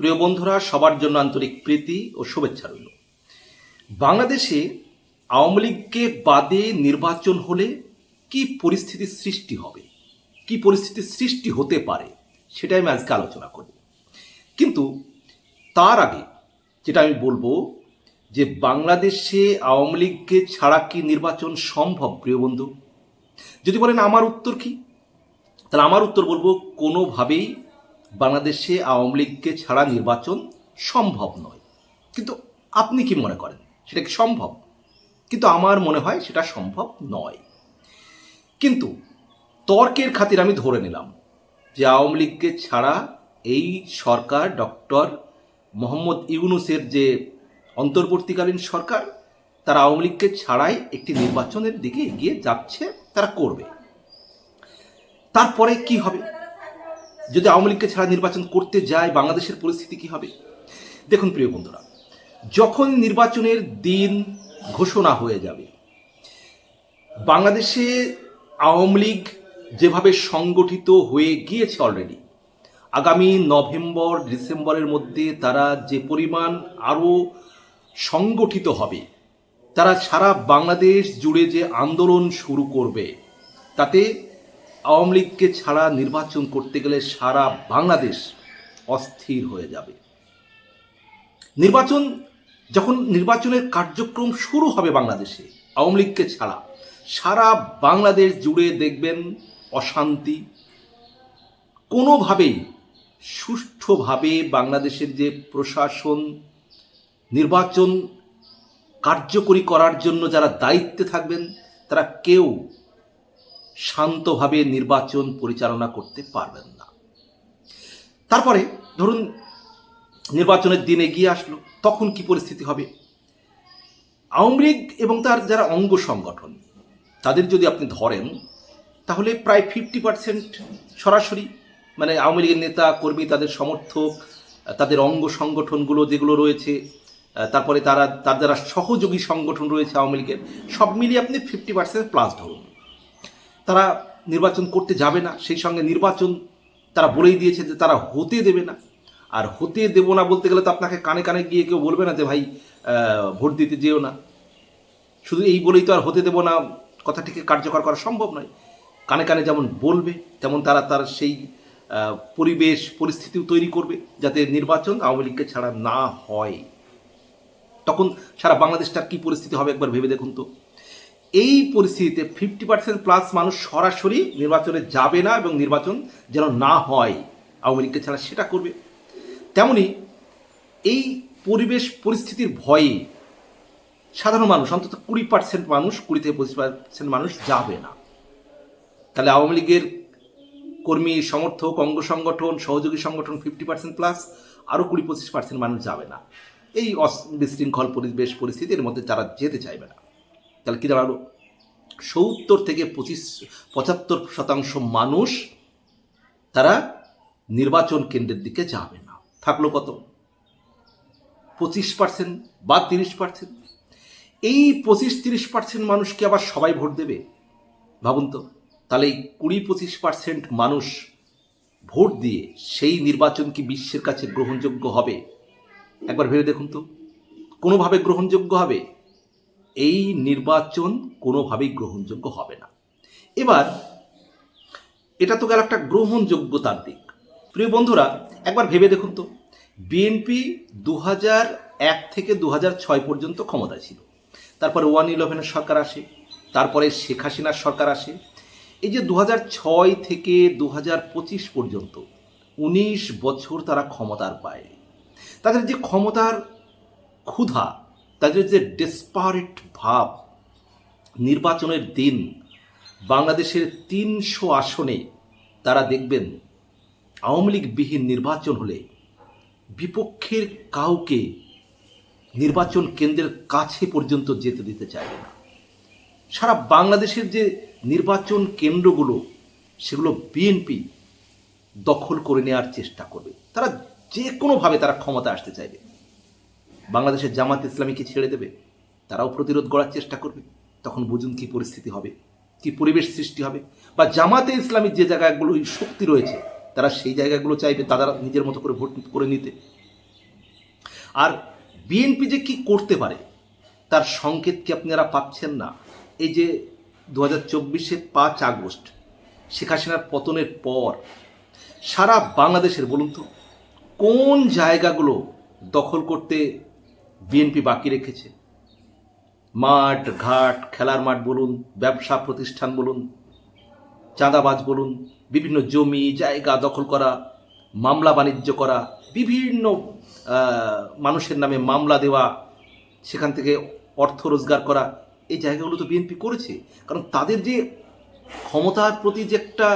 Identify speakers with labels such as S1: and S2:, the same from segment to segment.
S1: প্রিয় বন্ধুরা, সবার জন্য আন্তরিক প্রীতি ও শুভেচ্ছা রইল। বাংলাদেশে আওয়ামী লীগকে বাদে নির্বাচন হলে কি পরিস্থিতির সৃষ্টি হবে? কি পরিস্থিতির সৃষ্টি হতে পারে? সেটাই আমি আজকে আলোচনা করব। কিন্তু তার আগে যেটা আমি বলব যে বাংলাদেশে আওয়ামী লীগকে ছাড়া কি নির্বাচন সম্ভব, প্রিয় বন্ধু? যদি বলেন আমার উত্তর কি? তাহলে আমার উত্তর বলব কোনোভাবেই বাংলাদেশে আওয়ামী লীগকে ছাড়া নির্বাচন সম্ভব নয়। কিন্তু আপনি কি মনে করেন? সেটা কি সম্ভব? কিন্তু আমার মনে হয় সেটা সম্ভব নয়। কিন্তু তর্কের খাতির আমি ধরে নিলাম যে আওয়ামী লীগকে ছাড়া এই সরকার ডক্টর মোহাম্মদ ইউনুসের যে অন্তর্বর্তীকালীন সরকার, তারা আওয়ামী লীগকে ছাড়াই একটি নির্বাচনের দিকে এগিয়ে যাচ্ছে, তারা করবে। তারপরে কি হবে? যদি আওয়ামী লীগকে ছাড়া নির্বাচন করতে যায়, বাংলাদেশের পরিস্থিতি কি হবে? দেখুন প্রিয় বন্ধুরা, যখন নির্বাচনের দিন ঘোষণা হয়ে যাবে, বাংলাদেশে আওয়ামী লীগ যেভাবে সংগঠিত হয়ে গিয়েছে অলরেডি আগামী নভেম্বর, ডিসেম্বরের মধ্যে তারা যে পরিমাণ আরও সংগঠিত হবে, তারা সারা বাংলাদেশ জুড়ে যে আন্দোলন শুরু করবে, তাতে আওয়ামী লীগকে ছাড়া নির্বাচন করতে গেলে সারা বাংলাদেশ অস্থির হয়ে যাবে। নির্বাচন, যখন নির্বাচনের কার্যক্রম শুরু হবে বাংলাদেশে, আওয়ামী লীগকে ছাড়া, সারা বাংলাদেশ জুড়ে দেখবেন অশান্তি। কোনোভাবেই, সুষ্ঠুভাবে বাংলাদেশের যে প্রশাসন, নির্বাচন কার্যকরী করার জন্য যারা দায়িত্বে থাকবেন, তারা কেউ শান্তভাবে নির্বাচন পরিচালনা করতে পারবেন না। তারপরে ধরুন নির্বাচনের দিন এগিয়ে আসলো, তখন কি পরিস্থিতি হবে? আওয়ামী লীগ এবং তার যারা অঙ্গ সংগঠন, তাদের যদি আপনি ধরেন, তাহলে প্রায় ফিফটি পার্সেন্ট সরাসরি মানে আওয়ামী লীগের নেতা, কর্মী, তাদের সমর্থক, তাদের অঙ্গ সংগঠনগুলো যেগুলো রয়েছে, তারপরে তারা, তার যারা সহযোগী সংগঠন রয়েছে আওয়ামী লীগের, সব মিলিয়ে আপনি ফিফটি পার্সেন্ট প্লাস ধরুন। তারা নির্বাচন করতে যাবে না, সেই সঙ্গে নির্বাচন তারা বলেই দিয়েছে যে তারা হতে দেবে না। আর হতে দেব না বলতে গেলে তো আপনাকে কানে কানে গিয়ে কেউ বলবে না যে ভাই ভোট দিতে যেও না। শুধু এই বলেই তো আর হতে দেব না, কথাটিকে কার্যকর করা সম্ভব নয়। কানে কানে যেমন বলবে, তেমন তারা তার সেই পরিবেশ, পরিস্থিতিও তৈরি করবে, যাতে নির্বাচন আওয়ামী লীগকে ছাড়া না হয়। তখন সারা বাংলাদেশটার কী পরিস্থিতি হবে একবার ভেবে দেখুন তো। এই পরিস্থিতিতে ফিফটি পার্সেন্ট প্লাস মানুষ সরাসরি নির্বাচনে যাবে না এবং নির্বাচন যেন না হয়, আওয়ামী লীগকে ছাড়া সেটা করবে। তেমনি এই পরিবেশ পরিস্থিতির ভয়ে সাধারণ মানুষ, অন্তত কুড়ি পার্সেন্ট মানুষ, কুড়ি থেকে পঁচিশ পার্সেন্ট মানুষ যাবে না। তাহলে আওয়ামী লীগের কর্মী, সমর্থক, অঙ্গ সংগঠন, সহযোগী সংগঠন ফিফটি পার্সেন্ট প্লাস আরও কুড়ি পঁচিশ পার্সেন্ট মানুষ যাবে না। এই বিশৃঙ্খল পরিবেশ পরিস্থিতির মধ্যে তারা যেতে চাইবে না। তাহলে কী দাঁড়াল? সত্তর থেকে পঁচিশ, পঁচাত্তর শতাংশ মানুষ তারা নির্বাচন কেন্দ্রের দিকে যাবে না। থাকল কত? পঁচিশ পার্সেন্ট বা তিরিশ পার্সেন্ট এই পঁচিশ তিরিশ পার্সেন্ট মানুষকে আবার সবাই ভোট দেবে? ভাবুন তো। তাহলে এই কুড়ি পঁচিশ পার্সেন্ট মানুষ ভোট দিয়ে সেই নির্বাচন কি বিশ্বের কাছে গ্রহণযোগ্য হবে? একবার ভেবে দেখুন তো। কোনোভাবে গ্রহণযোগ্য হবে? এই নির্বাচন কোনোভাবেই গ্রহণযোগ্য হবে না। এবার, এটা তো গেল একটা গ্রহণযোগ্যতার দিক। প্রিয় বন্ধুরা, একবার ভেবে দেখুন তো বিএনপি দু এক থেকে দু ছয় পর্যন্ত ক্ষমতায় ছিল। তারপরে ওয়ান ইলেভেনের সরকার আসে, তারপরে শেখ হাসিনার সরকার আসে। এই যে দু ছয় থেকে দু পঁচিশ পর্যন্ত উনিশ বছর তারা ক্ষমতার পায়। তাদের যে ক্ষমতার ক্ষুধা তাদের যে ডেসপারেট ভাব নির্বাচনের দিন বাংলাদেশের তিনশো আসনে তারা দেখবেন আওয়ামী লীগবিহীন নির্বাচন হলে বিপক্ষের কাউকে নির্বাচন কেন্দ্রের কাছে পর্যন্ত যেতে দিতে চাইবে না। সারা বাংলাদেশের যে নির্বাচন কেন্দ্রগুলো, সেগুলো বিএনপি দখল করে নেওয়ার চেষ্টা করবে। তারা যে কোনোভাবে তারা ক্ষমতা আসতে চাইবে। বাংলাদেশের জামাত ইসলামীকে ছেড়ে দেবে, তারাও প্রতিরোধ গড়ার চেষ্টা করবে। তখন বুঝুন কি পরিস্থিতি হবে, কি পরিবেশ সৃষ্টি হবে। বা জামাতে ইসলামীর যে জায়গাগুলো শক্তি রয়েছে, তারা সেই জায়গাগুলো চাইবে তারা নিজের মতো করে ভোট করে নিতে। আর বিএনপি যে কি করতে পারে, তার সংকেত কি আপনারা পাচ্ছেন না? এই যে দু হাজার চব্বিশে পাঁচ আগস্ট, শেখ হাসিনার পতনের পর, সারা বাংলাদেশের বলুন তো, কোন জায়গাগুলো দখল করতে বিএনপি বাকি রেখেছে। মাঠ, ঘাট, খেলার মাঠ বলুন, ব্যবসা প্রতিষ্ঠান বলুন, চাঁদাবাজ বলুন, বিভিন্ন জমি, জায়গা দখল করা, মামলা বাণিজ্য করা, বিভিন্ন মানুষের নামে মামলা দেওয়া, সেখান থেকে অর্থ রোজগার করা, এই জায়গাগুলো তো বিএনপি করেছে। কারণ তাদের যে ক্ষমতার প্রতি যে একটা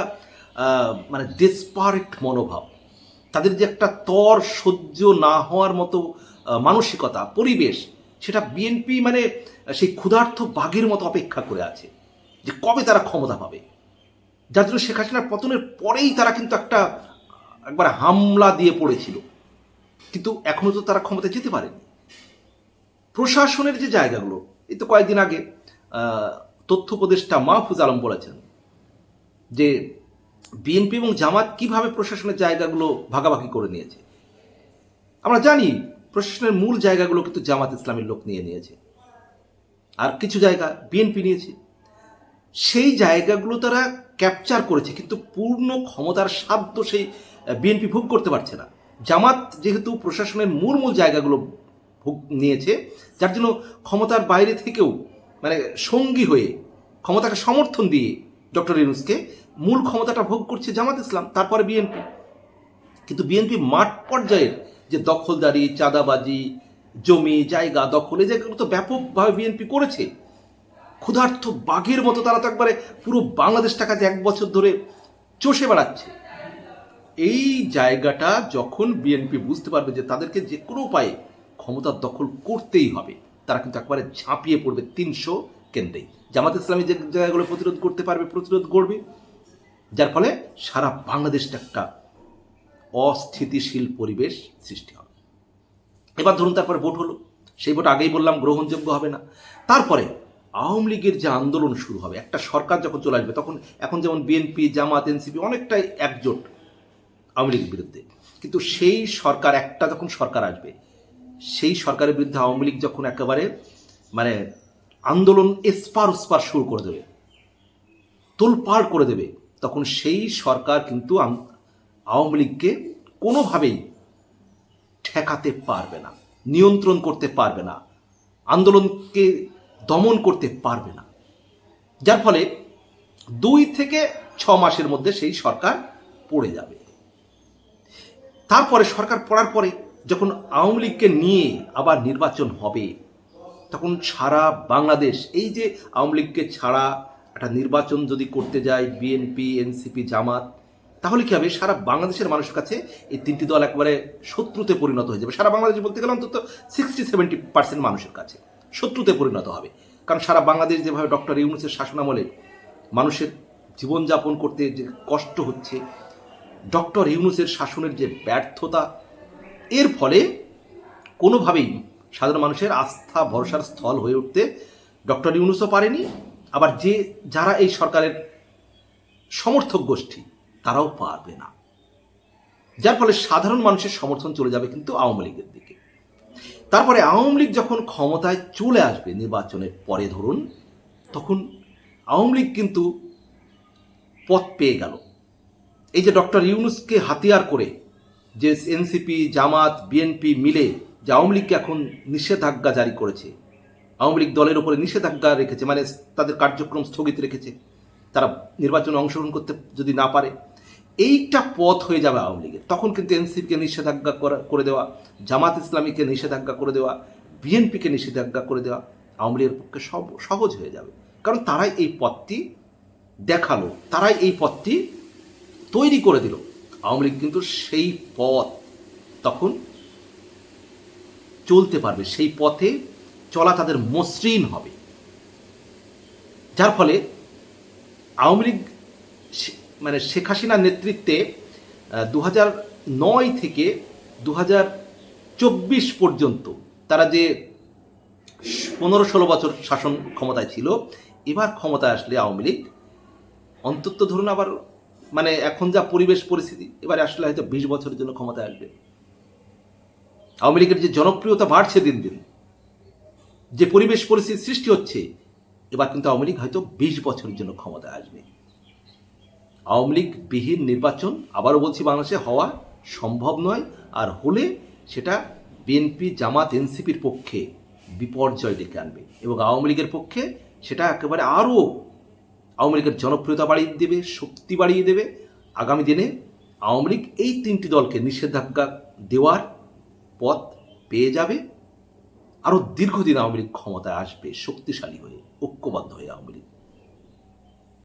S1: মানে ডেসপারেট মনোভাব, তাদের যে একটা তর সহ্য না হওয়ার মতো মানসিকতা, পরিবেশ, সেটা বিএনপি মানে সেই ক্ষুধার্থ বাঘের মতো অপেক্ষা করে আছে যে কবে তারা ক্ষমতা পাবে। যার জন্য শেখ হাসিনার পতনের পরেই তারা কিন্তু একটা, একবার হামলা দিয়ে পড়েছিল। কিন্তু এখনও তো তারা ক্ষমতায় যেতে পারেনি। প্রশাসনের যে জায়গাগুলো, এই তো কয়েকদিন আগে তথ্য উপদেষ্টা মাহফুজ আলম বলেছেন যে বিএনপি এবং জামাত কীভাবে প্রশাসনের জায়গাগুলো ভাগাভাগি করে নিয়েছে। আমরা জানি প্রশাসনের মূল জায়গাগুলো কিন্তু জামাত ইসলামের লোক নিয়ে নিয়েছে। আর কিছু জায়গা বিএনপি নিয়েছে। সেই জায়গাগুলো তারা ক্যাপচার করেছে, কিন্তু পূর্ণ ক্ষমতার সাধ্য সেই বিএনপি ভোগ করতে পারছে না। জামাত যেহেতু প্রশাসনের মূল মূল জায়গাগুলো ভোগ নিয়েছে, যার জন্য ক্ষমতার বাইরে থেকেও মানে সঙ্গী হয়ে, ক্ষমতাকে সমর্থন দিয়ে ডক্টর ইউনুসকে মূল ক্ষমতাটা ভোগ করছে জামাত ইসলাম, তারপরে বিএনপি। কিন্তু বিএনপি মাঠ পর্যায়ের যে দখলদারি, চাঁদাবাজি, জমি, জায়গা, দখল, এই জায়গাগুলো তো ব্যাপকভাবে বিএনপি করেছে। ক্ষুধার্থ বাঘের মতো তারা তো একবারে পুরো বাংলাদেশ টাকাতে এক বছর ধরে চষে বেড়াচ্ছে। এই জায়গাটা যখন বিএনপি বুঝতে পারবে যে তাদেরকে যে কোনো উপায়ে ক্ষমতার দখল করতেই হবে, তারা কিন্তু একবারে ঝাঁপিয়ে পড়বে তিনশো কেন্দ্রেই। জামাত ইসলামী যে জায়গাগুলো প্রতিরোধ করতে পারবে, প্রতিরোধ করবে যার ফলে সারা বাংলাদেশটা একটা অস্থিতিশীল পরিবেশ সৃষ্টি হবে। এবার ধরুন তারপরে ভোট হলো। সেই ভোট আগেই বললাম, গ্রহণযোগ্য হবে না। তারপরে আওয়ামী লীগের যে আন্দোলন শুরু হবে, একটা সরকার যখন চলে আসবে, তখন এখন যেমন বিএনপি, জামাত, এনসিপি অনেকটাই একজোট আওয়ামী লীগের বিরুদ্ধে। কিন্তু সেই সরকার, একটা যখন সরকার আসবে, সেই সরকারের বিরুদ্ধে আওয়ামী লীগ যখন একেবারে মানে আন্দোলন এসপার ওসপার শুরু করে দেবে, তোলপাড় করে দেবে, তখন সেই সরকার কিন্তু আওয়ামী লীগকে কোনোভাবেই ঠেকাতে পারবে না, নিয়ন্ত্রণ করতে পারবে না, আন্দোলনকে দমন করতে পারবে না। যার ফলে দুই থেকে ছ মাসের মধ্যে সেই সরকার পড়ে যাবে। তারপরে সরকার পড়ার পরে যখন আওয়ামী লীগকে নিয়ে আবার নির্বাচন হবে, তখন সারা বাংলাদেশ, এই যে আওয়ামী লীগকে ছাড়া একটা নির্বাচন যদি করতে যায়, বিএনপি, এনসিপি, জামাত তাহলে কি হবে সারা বাংলাদেশের মানুষের কাছে এই তিনটি দল একবারে শত্রুতে পরিণত হয়ে যাবে? সারা বাংলাদেশ বলতে গেলে অন্তত সিক্সটি সেভেন্টি পার্সেন্ট মানুষের কাছে শত্রুতে পরিণত হবে। কারণ সারা বাংলাদেশ যেভাবে ডক্টর ইউনুসের শাসনামলে মানুষের জীবনযাপন করতে যে কষ্ট হচ্ছে, ডক্টর ইউনুসের শাসনের যে ব্যর্থতা, এর ফলে কোনোভাবেই সাধারণ মানুষের আস্থা, ভরসার স্থল হয়ে উঠতে ডক্টর ইউনুসও পারেনি। আবার যে, যারা এই সরকারের সমর্থক গোষ্ঠী তারাও পারবে না। যার ফলে সাধারণ মানুষের সমর্থন চলে যাবে কিন্তু আওয়ামী লীগের দিকে। তারপরে আওয়ামী লীগ যখন ক্ষমতায় চলে আসবে নির্বাচনের পরে ধরুন, তখন আওয়ামী লীগ কিন্তু পথ পেয়ে গেল। এই যে ডক্টর ইউনুসকে হাতিয়ার করে যে এনসিপি, জামাত, বিএনপি মিলে যে আওয়ামী লীগকে এখন নিষেধাজ্ঞা জারি করেছে, আওয়ামী লীগ দলের উপরে নিষেধাজ্ঞা রেখেছে মানে তাদের কার্যক্রম স্থগিত রেখেছে, তারা নির্বাচনে অংশগ্রহণ করতে যদি না পারে এইটা পথ হয়ে যাবে আওয়ামী লীগের। তখন কিন্তু এনসিপিকে নিষেধাজ্ঞা করা- দেওয়া, জামাত ইসলামীকে নিষেধাজ্ঞা করে দেওয়া, বিএনপিকে নিষেধাজ্ঞা করে দেওয়া আওয়ামী লীগের পক্ষে সব সহজ হয়ে যাবে। কারণ তারাই এই পথটি দেখাল, তারাই এই পথটি তৈরি করে দিল। আওয়ামী লীগ কিন্তু সেই পথ তখন চলতে পারবে, সেই পথে চলা তাদের মসৃণ হবে। যার ফলে আওয়ামী লীগ মানে শেখ হাসিনার নেতৃত্বে দু নয় থেকে দু চব্বিশ পর্যন্ত তারা যে পনেরো ষোলো বছর শাসন ক্ষমতায় ছিল, এবার ক্ষমতায় আসলে আওয়ামী লীগ। অন্তত ধরুন আবার মানে এখন যা পরিবেশ পরিস্থিতি, এবারে আসলে হয়তো বিশ বছরের জন্য ক্ষমতায় আসবে। আওয়ামী লীগের যে জনপ্রিয়তা বাড়ছে দিন দিন, যে পরিবেশ পরিস্থিতি সৃষ্টি হচ্ছে, এবার কিন্তু আওয়ামী লীগ হয়তো বিশ বছরের জন্য ক্ষমতায় আসবে। আওয়ামী লীগ বিহীন নির্বাচন, আবারও বলছি বাংলাদেশে হওয়া সম্ভব নয়, আর হলে সেটা বিএনপি, জামাত, এনসিপির পক্ষে বিপর্যয় ডেকে আনবে। এবং আওয়ামী লীগের পক্ষে সেটা একেবারে আরও আওয়ামী লীগের জনপ্রিয়তা বাড়িয়ে দেবে, শক্তি বাড়িয়ে দেবে। আগামী দিনে আওয়ামী লীগ এই তিনটি দলকে নিষেধাজ্ঞা দেওয়ার পথ পেয়ে যাবে। আরও দীর্ঘদিন আওয়ামী লীগ ক্ষমতায় আসবে, শক্তিশালী হয়ে, ঐক্যবদ্ধ হয়ে আওয়ামী লীগ।